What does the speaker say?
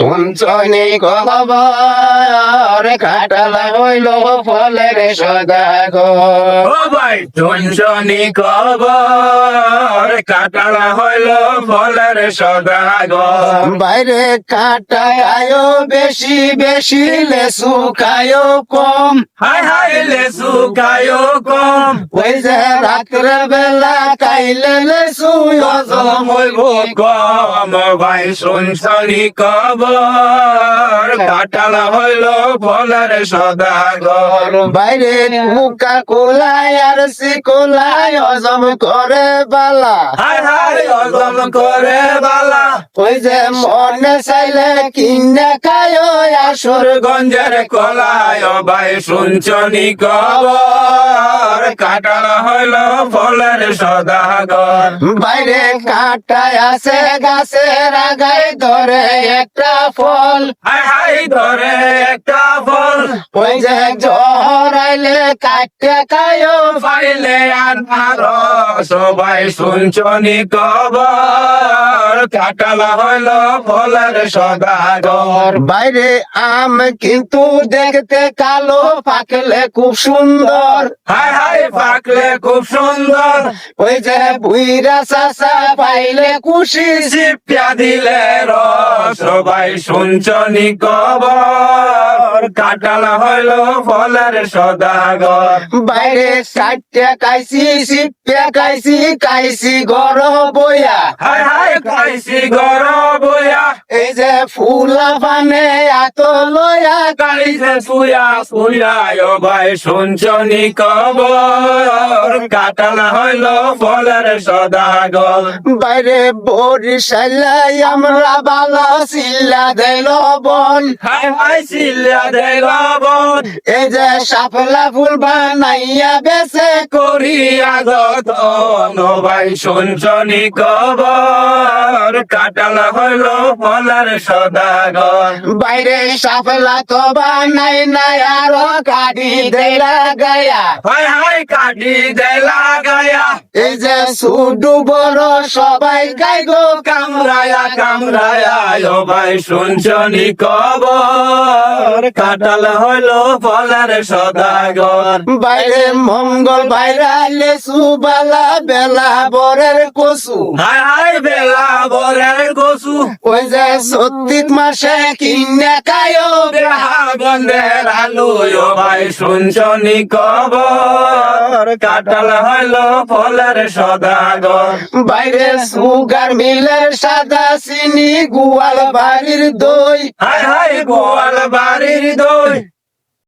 Tú শুনছনি খবর কাটালা হইল ফলের সদাগর। ও ভাই চঞ্চনি কবর কাটালা হইল ফলের সদাগর। বাইরে কাটায় আয়ো বেশি বেশি লেসু খায়ো কম। হাই হাই লেসু খায়ো কম। ওই যে রাত্রে বেলা খাইলে লেসু হজম হইব কম। ভাই শুনছনি কবর কাটালা হইল ফলের সদাগর। বাইরে মুখা কোলায় আর সি কোলায় অজম করে বালা। হায় হায় অজম করে বালা। ওই যে মনে চাইলে কিনে খায়ো আসর গঞ্জের কলায় ভাই শুনছনি কবর কাটালা হইল ফলের সদাগর। বাইরে কাটায় আছে গাছের আগায় ধরে একটা ফল। হাই হাই ধরে একটা ফল। ওই যে জ্বর আইলে কাটতে খায়ো পাইলে আনার। সবাই শুনছনি কবর কাটালা হইল ফলের সদাগর। বাইরে আম কিন্তু দেখতে কালো পাকলে খুব সুন্দর। হায় হায় পাকলে খুব সুন্দর। ওই যে বুইরা চাষা পাইলে খুশি সিপিয়া দিলে রস। সবাই শুনছনি কবর কাটালা হইল ফলের সদাগর। বাইরে চারটে কাইছি সিপে কাইছি কাইছি গর বইয়া। হাই হাই খাইছি গর বইয়া। যে ফুলা পানে এত লয়া কালিছে সুয়া সুয়া ও ভাই শুনছনি কবর কাটালা হইল ফলের সদাগর। বাইরে বরিশালাই আমরা বালা সিল্লা দিল বন। হাই হাই সিলিয়া দেল বন। এই যে সাফলা ফুল বানাইয়া বেছে করিয়া যতন ও ভাই শুনছনি কবর কাটালা হইল ফলের সদাগর। বাইরে সাফলা তো বানাই নাই আরও কাটি দেলা গায়া কাটি দেলা গায়া এই যে সুডু বড় সবাই গাই গো কামরায়া কামরায়া ও ভাই শুনছনি কবর কাটাল হইল ফলের সদাগর। বাইরে মঙ্গল বাইরা লেসু বালা বেলা বরের কসু। হাই হাই বেলা বরের কসু ওই যে সত্যিত মাসে কিনা কায়ো বেহা বন্ধের আলু ও ভাই শুনছনি কবর কাটাল হইল ফলের সদাগর। বাইরে সুগার মিলের সাদা চিনি গুয়াল বাড়ির দই। হাই হাই গোয়াল বাড়ির দই।